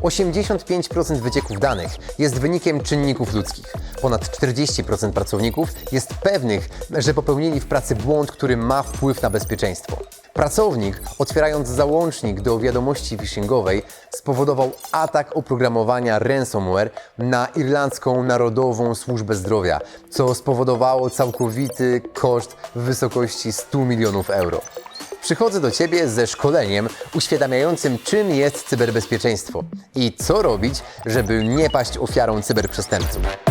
85% wycieków danych jest wynikiem czynników ludzkich. Ponad 40% pracowników jest pewnych, że popełnili w pracy błąd, który ma wpływ na bezpieczeństwo. Pracownik, otwierając załącznik do wiadomości phishingowej, spowodował atak oprogramowania ransomware na Irlandzką Narodową Służbę Zdrowia, co spowodowało całkowity koszt w wysokości 100 milionów euro. Przychodzę do Ciebie ze szkoleniem uświadamiającym, czym jest cyberbezpieczeństwo i co robić, żeby nie paść ofiarą cyberprzestępców.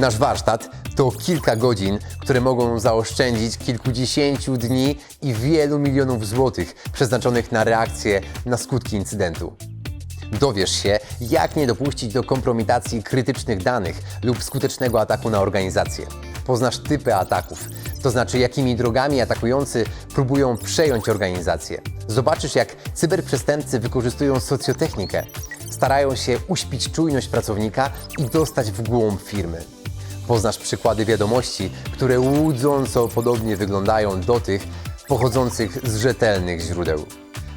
Nasz warsztat to kilka godzin, które mogą zaoszczędzić kilkudziesięciu dni i wielu milionów złotych przeznaczonych na reakcję na skutki incydentu. Dowiesz się, jak nie dopuścić do kompromitacji krytycznych danych lub skutecznego ataku na organizację. Poznasz typy ataków, to znaczy jakimi drogami atakujący próbują przejąć organizację. Zobaczysz, jak cyberprzestępcy wykorzystują socjotechnikę. Starają się uśpić czujność pracownika i dostać w głąb firmy. Poznasz przykłady wiadomości, które łudząco podobnie wyglądają do tych pochodzących z rzetelnych źródeł.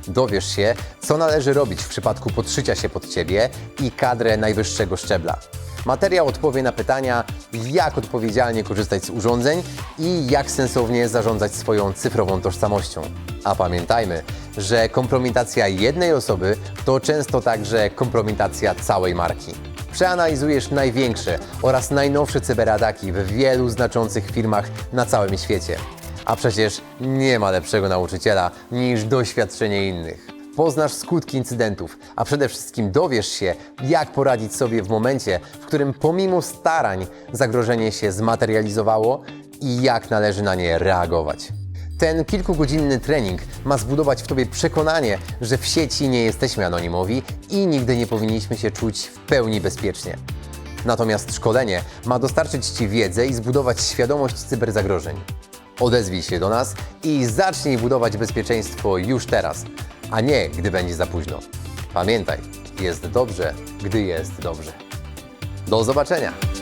Dowiesz się, co należy robić w przypadku podszycia się pod ciebie i kadrę najwyższego szczebla. Materiał odpowie na pytania, jak odpowiedzialnie korzystać z urządzeń i jak sensownie zarządzać swoją cyfrową tożsamością. A pamiętajmy, że kompromitacja jednej osoby to często także kompromitacja całej marki. Przeanalizujesz największe oraz najnowsze cyberataki w wielu znaczących firmach na całym świecie. A przecież nie ma lepszego nauczyciela niż doświadczenie innych. Poznasz skutki incydentów, a przede wszystkim dowiesz się, jak poradzić sobie w momencie, w którym pomimo starań zagrożenie się zmaterializowało i jak należy na nie reagować. Ten kilkugodzinny trening ma zbudować w Tobie przekonanie, że w sieci nie jesteśmy anonimowi i nigdy nie powinniśmy się czuć w pełni bezpiecznie. Natomiast szkolenie ma dostarczyć Ci wiedzę i zbudować świadomość cyberzagrożeń. Odezwij się do nas i zacznij budować bezpieczeństwo już teraz, a nie gdy będzie za późno. Pamiętaj, jest dobrze, gdy jest dobrze. Do zobaczenia!